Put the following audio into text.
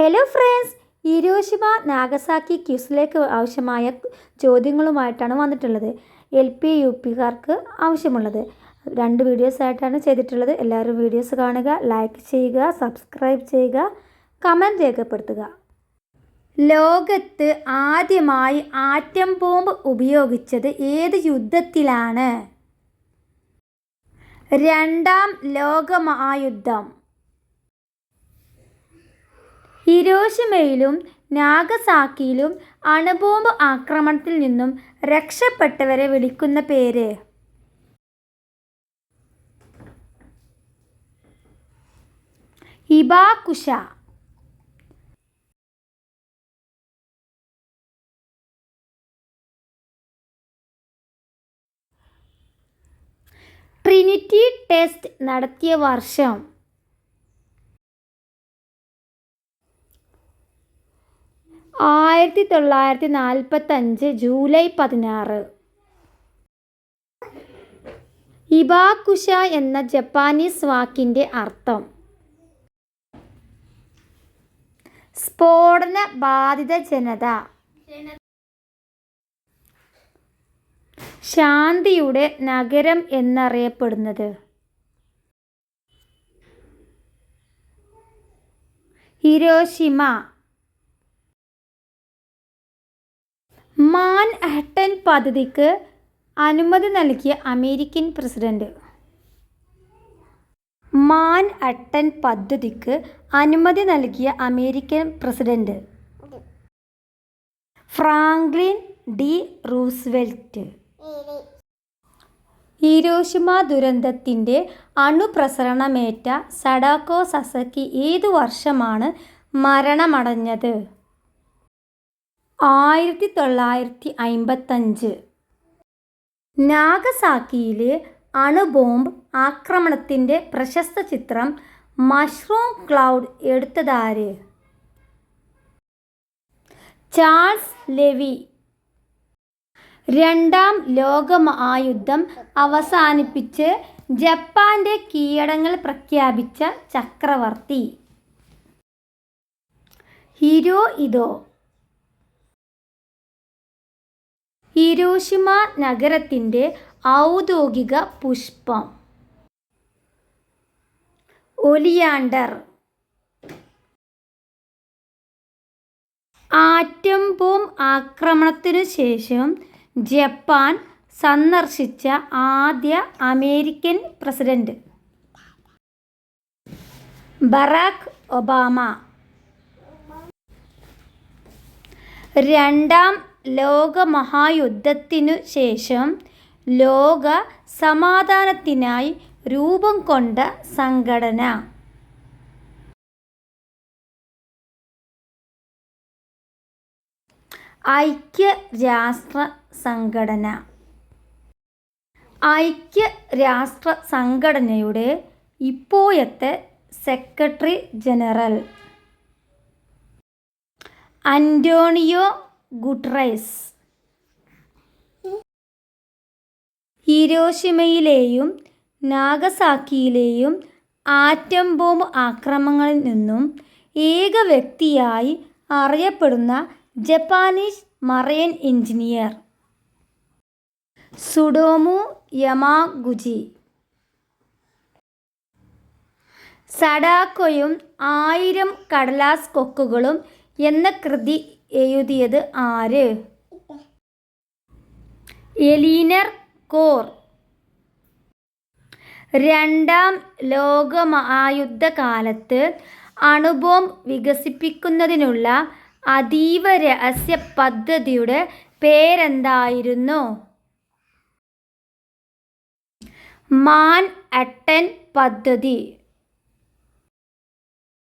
Hello friends Hiroshima Nagasaki ക്യൂസിലേക്ക് ആവശ്യമായ ചോദ്യങ്ങളുമായിട്ടാണ് വന്നിട്ടുള്ളത്. എൽ പി യു പിക്കാർക്ക് ആവശ്യമുള്ളത്. രണ്ട് വീഡിയോസ് ആയിട്ടാണ് ചെയ്തിട്ടുള്ളത്. എല്ലാവരും വീഡിയോസ് കാണുക ലൈക്ക് ചെയ്യുക സബ്സ്ക്രൈബ് ചെയ്യുക കമന്റ് രേഖപ്പെടുത്തുക. ലോകത്ത് ആദ്യമായി ആറ്റം ബോംബ് ഉപയോഗിച്ചത് ഏത് യുദ്ധത്തിലാണ്? രണ്ടാം ലോകമഹായുദ്ധം. ഹിരോഷിമയിലും നാഗസാക്കിയിലും അണുബോംബ് ആക്രമണത്തിൽ നിന്നും രക്ഷപ്പെട്ടവരെ വിളിക്കുന്ന പേര്. ഹിബാകുഷ ട്രിനിറ്റി ടെസ്റ്റ് നടത്തിയ വർഷം ആയിരത്തി തൊള്ളായിരത്തി നാൽപ്പത്തഞ്ച് ജൂലൈ പതിനാറ്. ഇബാകുഷ എന്ന ജപ്പാനീസ് വാക്കിന്റെ അർത്ഥം സ്ഫോടന ബാധിത ജനത. ശാന്തിയുടെ നഗരം എന്നറിയപ്പെടുന്നത് ഹിരോഷിമ. മാൻഹട്ടൻ പദ്ധതിക്ക് അനുമതി നൽകിയ അമേരിക്കൻ പ്രസിഡന്റ്. മാൻഹട്ടൻ പദ്ധതിക്ക് അനുമതി നൽകിയ American president. Franklin D Roosevelt. Hiroshima ദുരന്തത്തിന്റെ അണുപ്രസരണമേറ്റ സഡാക്കോ സസക്കി ഏതു വർഷമാണ് മരണമടഞ്ഞത്? ആയിരത്തി തൊള്ളായിരത്തി അമ്പത്തഞ്ച് നാഗസാക്കിയിലെ അണുബോംബ് ആക്രമണത്തിന്റെ പ്രശസ്ത ചിത്രം മഷ്റൂം ക്ലൗഡ് എടുത്തതാര്? Charles Levy. രണ്ടാം ലോകമഹായുദ്ധം അവസാനിപ്പിച്ച് ജപ്പാന്റെ കീഴടങ്ങൾ പ്രഖ്യാപിച്ച ചക്രവർത്തി. ഹിരോ ഇതോ ഹിരോഷിമ നഗരത്തിന്റെ ഔദ്യോഗിക പുഷ്പം. ഒലിയാണ്ടർ. ആറ്റം ബോംബ് ആക്രമണത്തിനു ശേഷം ജപ്പാൻ സന്ദർശിച്ച ആദ്യ അമേരിക്കൻ പ്രസിഡന്റ്. Barack Obama. രണ്ടാം ലോകമഹായുദ്ധത്തിനു ശേഷം ലോക സമാധാനത്തിനായി രൂപം കൊണ്ട സംഘടന. ഐക്യരാഷ്ട്ര സംഘടന ഐക്യരാഷ്ട്ര സംഘടനയുടെ ഇപ്പോഴത്തെ സെക്രട്ടറി ജനറൽ അന്റോണിയോ ഗുട്രൈസ് ഹിരോഷിമയിലെയും നാഗസാക്കിയിലെയും ആറ്റം ബോംബ് ആക്രമണങ്ങളിൽ നിന്നും ഏക വ്യക്തിയായി അറിയപ്പെടുന്ന Japanese marine engineer. Tsutomu Yamaguchi. സഡാക്കോയും ആയിരം കടലാസ് കൊക്കുകളും എന്ന കൃതി എഴുതിയത് ആര്? Eleanor Coerr. രണ്ടാം ലോക ലോകമഹായുദ്ധകാലത്ത് അണുബോംബ് വികസിപ്പിക്കുന്നതിനുള്ള അതീവ രഹസ്യ പദ്ധതിയുടെ പേരെന്തായിരുന്നു? മാൻ അട്ടൻ പദ്ധതി.